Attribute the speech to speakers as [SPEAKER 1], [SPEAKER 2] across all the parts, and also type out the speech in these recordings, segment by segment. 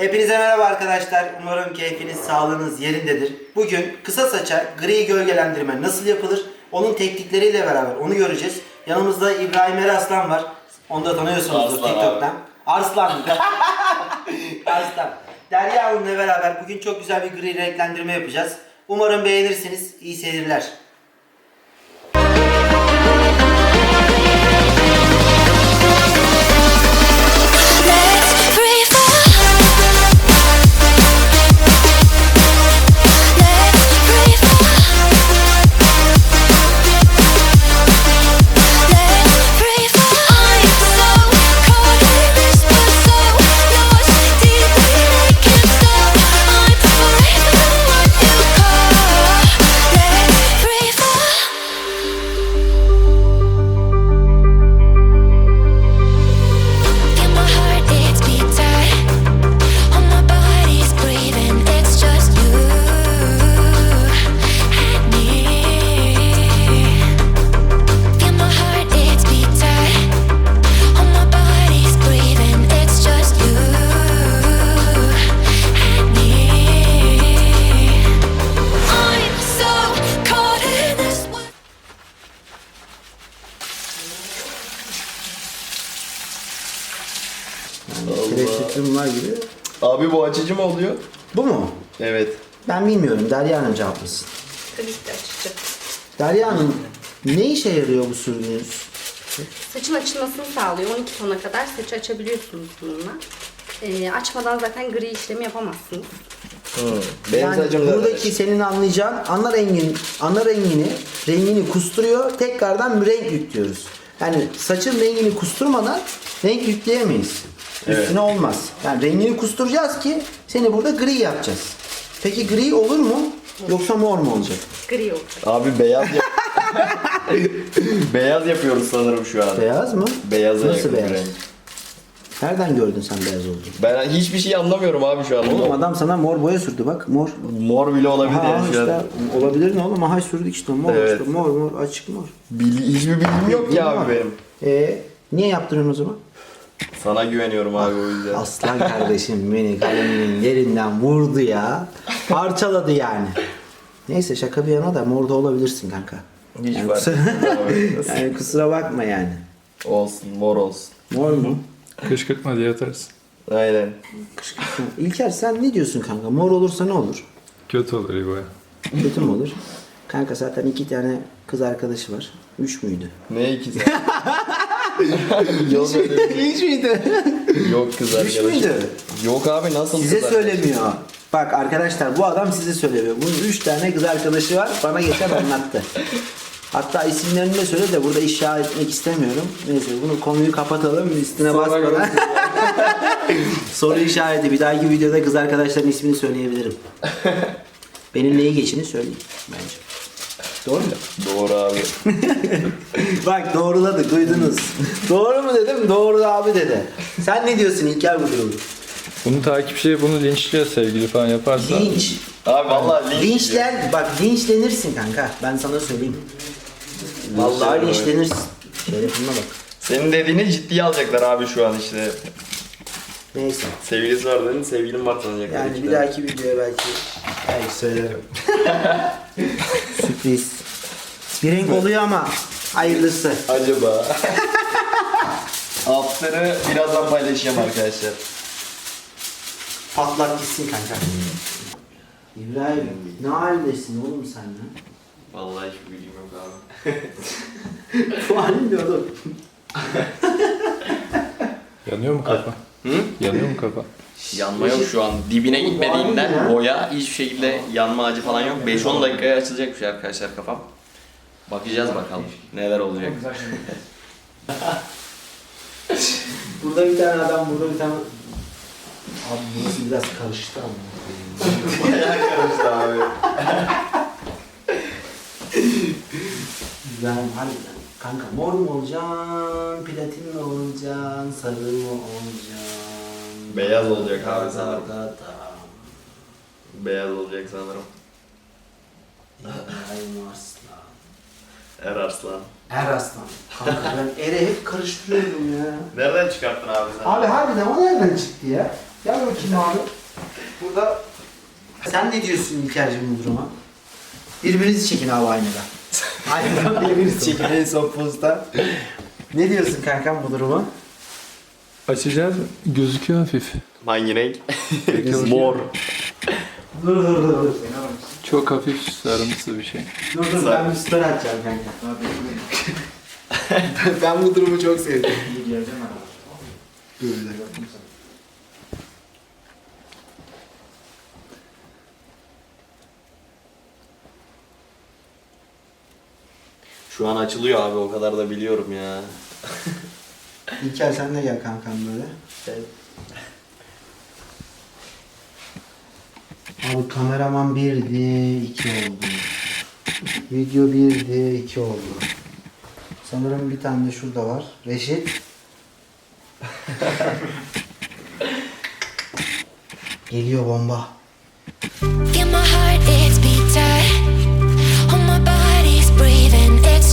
[SPEAKER 1] Hepinize merhaba arkadaşlar. Umarım keyfiniz, sağlığınız yerindedir. Bugün kısa saça gri gölgelendirme nasıl yapılır? Onun teknikleriyle beraber onu göreceğiz. Yanımızda İbrahim Eraslan var. Onu da tanıyorsunuzdur
[SPEAKER 2] Arslan
[SPEAKER 1] TikTok'tan. Arslan. Arslan. Derya Hanım'la beraber bugün çok güzel bir gri renklendirme yapacağız. Umarım beğenirsiniz. İyi seyirler. Tereddütüm var gibi.
[SPEAKER 2] Abi bu açıcı mı oluyor?
[SPEAKER 1] Bu mu?
[SPEAKER 2] Evet.
[SPEAKER 1] Ben bilmiyorum. Derya Hanım cevaplasın.
[SPEAKER 3] Tabii ki de açıcı.
[SPEAKER 1] Derya Hanım ne işe yarıyor bu sürdüğünüz?
[SPEAKER 3] Saçın açılmasını sağlıyor. 12 tona kadar saçı açabiliyorsunuz bununla. Ee, açmadan zaten gri işlemi yapamazsınız.
[SPEAKER 2] Benim
[SPEAKER 1] yani
[SPEAKER 2] saçım da
[SPEAKER 1] buradaki senin anlayacağın ana rengin ana rengini rengini kusturuyor tekrardan bir renk yüklüyoruz. Yani saçın rengini kusturmadan renk yükleyemeyiz. Üstüne olmaz. Yani rengini kusturacağız ki seni burada gri yapacağız. Peki gri olur mu? Yoksa mor mu olacak?
[SPEAKER 3] Gri olacak.
[SPEAKER 2] Abi beyaz yap Beyaz yapıyoruz sanırım şu an.
[SPEAKER 1] Beyaz mı?
[SPEAKER 2] Beyaza
[SPEAKER 1] Nasıl
[SPEAKER 2] yakın
[SPEAKER 1] beyaz?
[SPEAKER 2] renk.
[SPEAKER 1] Nereden gördün sen beyaz olduğunu?
[SPEAKER 2] Ben hiçbir şey anlamıyorum abi şu an.
[SPEAKER 1] Oğlum adam sana mor boya sürdü bak mor.
[SPEAKER 2] Mor bile olabilir
[SPEAKER 1] Ha
[SPEAKER 2] yani şu
[SPEAKER 1] işte
[SPEAKER 2] an.
[SPEAKER 1] olabilir ne oğlum? Aha sürdük işte mor
[SPEAKER 2] Evet.
[SPEAKER 1] işte mor mor açık mor.
[SPEAKER 2] Bil- hiçbir bilgim yok ya abi benim.
[SPEAKER 1] Ee, niye yaptırıyorsun o zaman?
[SPEAKER 2] Sana güveniyorum abi o yüzden.
[SPEAKER 1] Aslan kardeşim beni kaleminin yerinden vurdu ya. Parçaladı yani. Neyse şaka bir yana da morda olabilirsin kanka.
[SPEAKER 2] Hiç
[SPEAKER 1] yani,
[SPEAKER 2] fark
[SPEAKER 1] kusura, yani kusura bakma yani.
[SPEAKER 2] Olsun mor olsun.
[SPEAKER 1] Mor mu?
[SPEAKER 4] Kışkırtma diye atarız.
[SPEAKER 2] Aynen.
[SPEAKER 1] Kışkırtma. İlker sen ne diyorsun kanka? Mor olursa ne olur?
[SPEAKER 4] Kötü olur İbo'ya.
[SPEAKER 1] Kötü mü olur? Kanka zaten iki tane kız arkadaşı var. Üç müydü?
[SPEAKER 2] Ne ikisi? yok öyle bir-
[SPEAKER 1] Üç müydü?
[SPEAKER 2] Yok kız
[SPEAKER 1] Üç
[SPEAKER 2] arkadaşım.
[SPEAKER 1] müydü?
[SPEAKER 2] Yok abi nasıl
[SPEAKER 1] Size
[SPEAKER 2] kız arkadaşım?
[SPEAKER 1] söylemiyor. Bak arkadaşlar bu adam size söylemiyor. Bunun üç tane kız arkadaşı var. Bana geçen anlattı. Hatta isimlerini de söyle de burada işa etmek istemiyorum. Neyse bunu konuyu kapatalım. Üstüne
[SPEAKER 2] Sonra
[SPEAKER 1] basmadan. Soru işareti. Bir dahaki videoda kız arkadaşların ismini söyleyebilirim. Benim neyi geçini söyleyeyim bence. Doğru mu?
[SPEAKER 2] Doğru abi.
[SPEAKER 1] Bak doğruladı duydunuz. Doğru mu dedim? Doğru abi dedi. Sen ne diyorsun İlker bu durumu?
[SPEAKER 4] Bunu takipçi bunu linçliyor sevgili falan yaparsa.
[SPEAKER 1] Linç.
[SPEAKER 2] Abi vallahi linç
[SPEAKER 1] Linçler, bak linçlenirsin kanka. Ben sana söyleyeyim. Vallahi linçlenirsin. Şerefine bak.
[SPEAKER 2] Senin dediğini ciddiye alacaklar abi şu an işte.
[SPEAKER 1] Neyse.
[SPEAKER 2] Sevgilisi var dedin, sevgilim var sanacaklar
[SPEAKER 1] Yani
[SPEAKER 2] işte.
[SPEAKER 1] bir dahaki videoya belki belki söylerim. Sürpriz. Bir renk oluyor ama hayırlısı.
[SPEAKER 2] Acaba? After'ı birazdan paylaşacağım arkadaşlar.
[SPEAKER 1] Patlat gitsin kanka. İbrahim ne haldesin oğlum sen ya?
[SPEAKER 2] Vallahi hiçbir bilgim yok abi.
[SPEAKER 1] Bu halin ne oğlum?
[SPEAKER 4] Yanıyor mu kafa?
[SPEAKER 2] Hı?
[SPEAKER 4] Yanıyor mu kafa?
[SPEAKER 2] Yanma yok şu an. Dibine gitmediğinden
[SPEAKER 1] ya.
[SPEAKER 2] boya hiçbir şekilde yanma acı falan yok. 5-10 dakikaya açılacak bir şey arkadaşlar kafam. Bakacağız bakalım neler olacak.
[SPEAKER 1] Burada bir tane adam, burada bir tane... Abi burası biraz karıştı ama.
[SPEAKER 2] Bayağı karıştı abi.
[SPEAKER 1] Ben harbiden kanka mor mu olacaksın, platin mi olacaksın, sarı mı olacaksın?
[SPEAKER 2] Beyaz olacak abi sanırım.
[SPEAKER 1] Da, da, da.
[SPEAKER 2] Beyaz olacak sanırım.
[SPEAKER 1] İbrahim Arslan.
[SPEAKER 2] Er Arslan.
[SPEAKER 1] Er Arslan. Kanka ben Er'e hep karıştırıyorum ya.
[SPEAKER 2] Nereden çıkarttın abi sen?
[SPEAKER 1] Abi harbiden o nereden çıktı ya? Gel bakayım abi. Burada sen ne diyorsun İlker'cim bu duruma? Birbirinizi çekin abi aynada. Aynadan birbirinizi çekin en son pozda. Ne diyorsun kankam bu duruma?
[SPEAKER 4] Açacağız. Gözüküyor hafif.
[SPEAKER 2] Hangi renk? Mor.
[SPEAKER 1] Dur dur dur dur.
[SPEAKER 4] Çok hafif sarımsı bir şey.
[SPEAKER 1] Dur dur ben bir story atacağım kanka. ben bu durumu çok sevdim. Böyle.
[SPEAKER 2] Şu an açılıyor abi o kadar da biliyorum ya.
[SPEAKER 1] İlker sen de gel kankam böyle. Abi kameraman birdi, iki oldu. Video birdi, iki oldu. Sanırım bir tane de şurada var. Reşit. Geliyor bomba.
[SPEAKER 5] Feel my heart, it's beat tight. Oh, my body's breathing.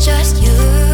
[SPEAKER 5] Just you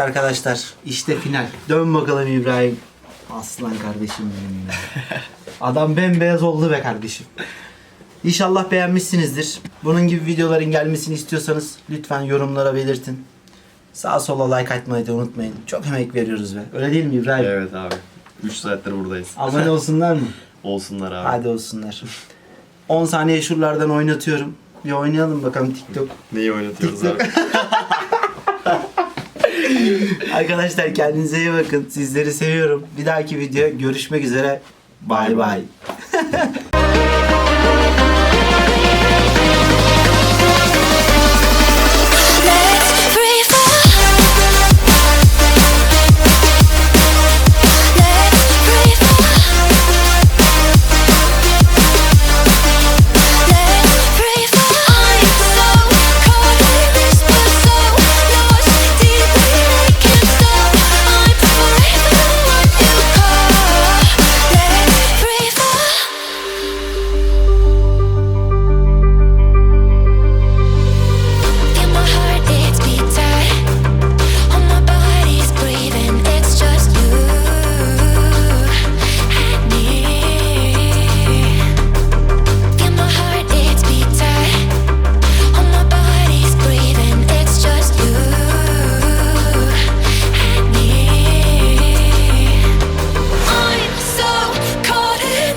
[SPEAKER 1] arkadaşlar işte final. Dön bakalım İbrahim. Aslan kardeşim benim ya. Adam bembeyaz oldu be kardeşim. İnşallah beğenmişsinizdir. Bunun gibi videoların gelmesini istiyorsanız lütfen yorumlara belirtin. Sağa sola like atmayı da unutmayın. Çok emek veriyoruz be. Öyle değil mi İbrahim?
[SPEAKER 2] Evet abi. 3 saattir buradayız.
[SPEAKER 1] Abone olsunlar mı?
[SPEAKER 2] Olsunlar abi.
[SPEAKER 1] Hadi olsunlar. 10 saniye şuralardan oynatıyorum. Bir oynayalım bakalım TikTok.
[SPEAKER 2] Neyi oynatıyoruz abi?
[SPEAKER 1] Arkadaşlar kendinize iyi bakın. Sizleri seviyorum. Bir dahaki videoya görüşmek üzere. Bay bay.